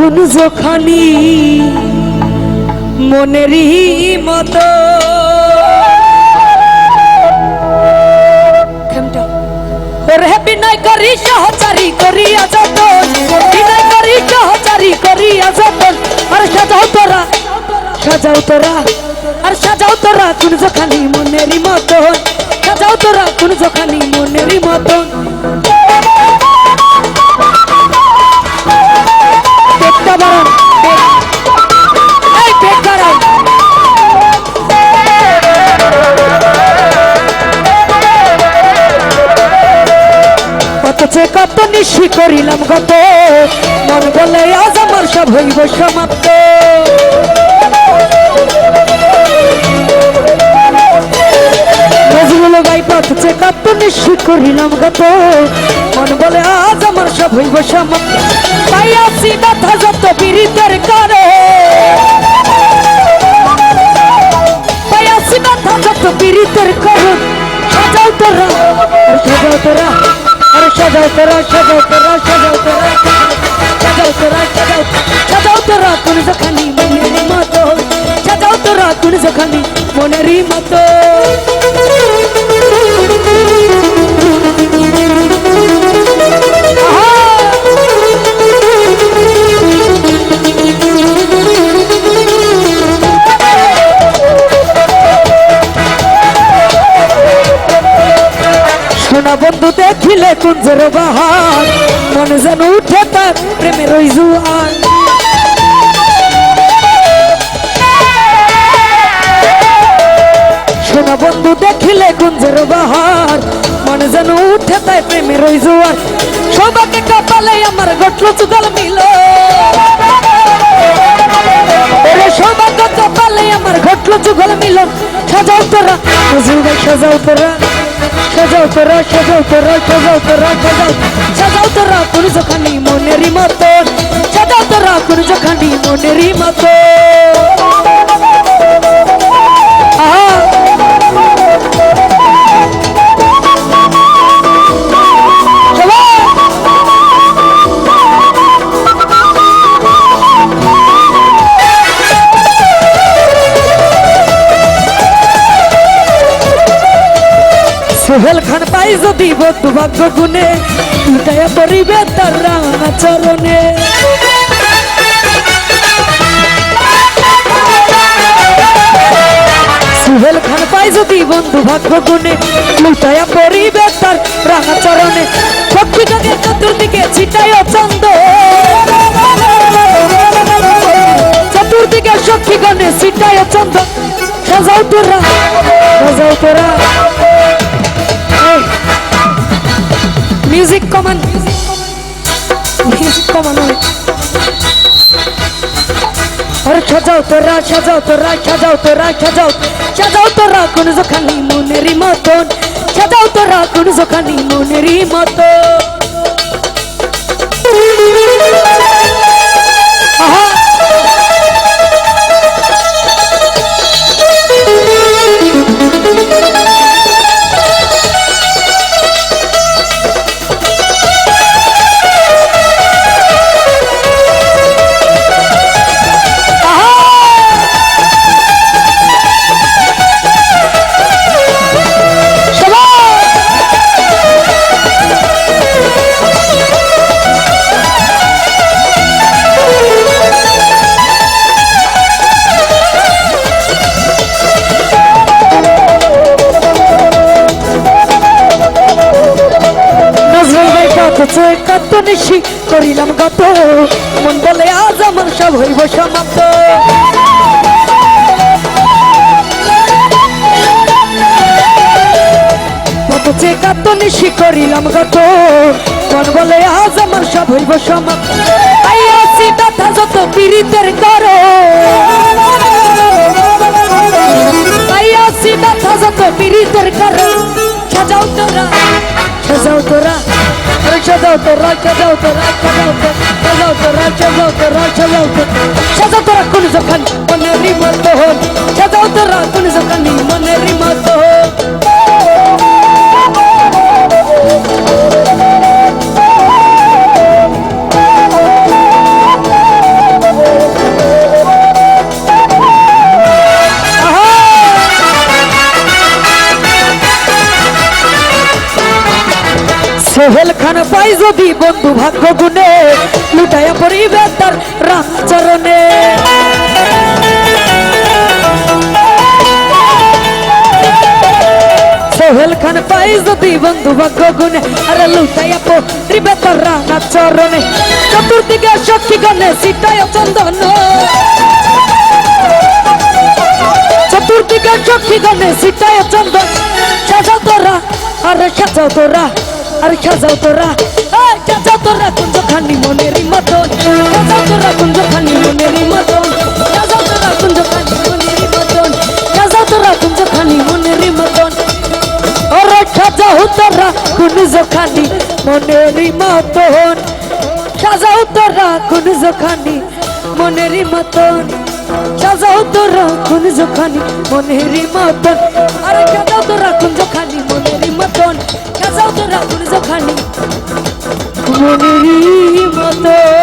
কোন যখানি মনেরই মতো। ওর বিনয় করি সহচারী করিয়া যতন। বিনয় করি সহচারী করিয়া যতন। আর সাজাও তোরা সাজাও তোরা আর সাজাও তোরা কোন যখানি মনেরই মতন। সাজাও তোরা কোন যখানি মনেরই মতন। নিশি করিলাম গত মন বলে আজ আমার সব হইব সমাপ্ত। নজরুল নিশ্চিত করিলাম গত মন বলে আজ আমার সব হইব সমাপ্ত। সাজাও তোরা সাজাও তোরা সাজাও তোরা সাজাও তোরা সাজাও সাজাও তোরা কোন যখানি মনের মতো সাজাও তোরা কোন যখানি মনের মতো বাহার, মনে যেন উঠে তার প্রেমের ওই জুয়ার। সোনা বন্ধু, দেখিলে কুঞ্জের বাহার, মনে যেন উঠে তাই প্রেমের ওই জুয়ার। সৌভাগ্যে কপালে আমার গটল চুগল মিল সৌভাগ্য কপালে আমার ঘটল যুগল মিল সাজাও তোরা সাজাও তোরা। সাজাও তোরা সাজাও তোরা সাজাও তোরা সাজাও সাজাও তোরা কোন যখানি মনেরই মতো সাজাও তোরা কোন যখানি মনেরই মতো সোহেল খান পাই যদি ভাগ্য গুনে উঠাইয়া পরিবে তার রাঙা চরণে। সোহেল খান পাই যদি বন্ধু ভাগ্য গুনে লুটাইয়া পরিবে তার রাঙা চরণে। সত্যি গানের চতুর্দিকে ছিটাই চন্দ চতুর্দিকে সখী গণে ছিটাই চন্দ সাজাও তোরা সাজাও তোরা। সাজাও তোরা সাজাও তোরা সাজাও তোরা, সাজাও। সাজাও তোরা কোন যখানি মনেরই মতন। সাজাও তোরা কোন যখানি মনেরই মতন। কত কত নিশি করিলাম গত। মন বলে, আজ আমার সব হইব সমাপ্ত। নিশি করিলাম গত। মন বলে, আজ আমার সব হইব সমাপ্ত। যত পীড়িতের করো যত পীড়িতের করো সাজাও তোরা সাজাও তোরা। আরে সাজাও তোরা সাজাও তোরা সাজাও তোরা সাজাও তোরা সাজাও তোরা সাজাও তোরা সাজাও তোরা কোন যখন মনেরই মতো হল সাজাও তোরা কোন যখন মনেরই মতো পাই যদি বন্ধু ভাগ্য গুনে লুটাইয়া পড়িবে তার রামচরণে সোহেল খান পাই যদি বন্ধু ভাগ্য গুনে আরে লুটাইয়া পড়িবে তার রামচরণে চতুর্দিকে সখী গনে সিটায় চন্দন। চতুর্দিকে চক্ষি গনে সিটায় চন্দন। সাজাও তোরা, আরে সাজাও তোরা। আরে সাজাও তোরা। সাজাও তোরা কুঞ্জ খানি মনেরই মতন সাজাও তোরা কুঞ্জ খানি মনেরই মতন সাজাও তোরা কুঞ্জ খানি মনেরই মতন সাজাও তোরা কুঞ্জ খানি মনেরই মতন ওরে সাজাও তোরা কুঞ্জ খানি মনেরই মতন সাজাও তোরা কুঞ্জ খানি মনেরই মতন সাজাও তোরা কুঞ্জ খানি মনেরই মতন আরে সাজাও তোরা কুঞ্জ খানি মনেরই খানি মনেরই মতন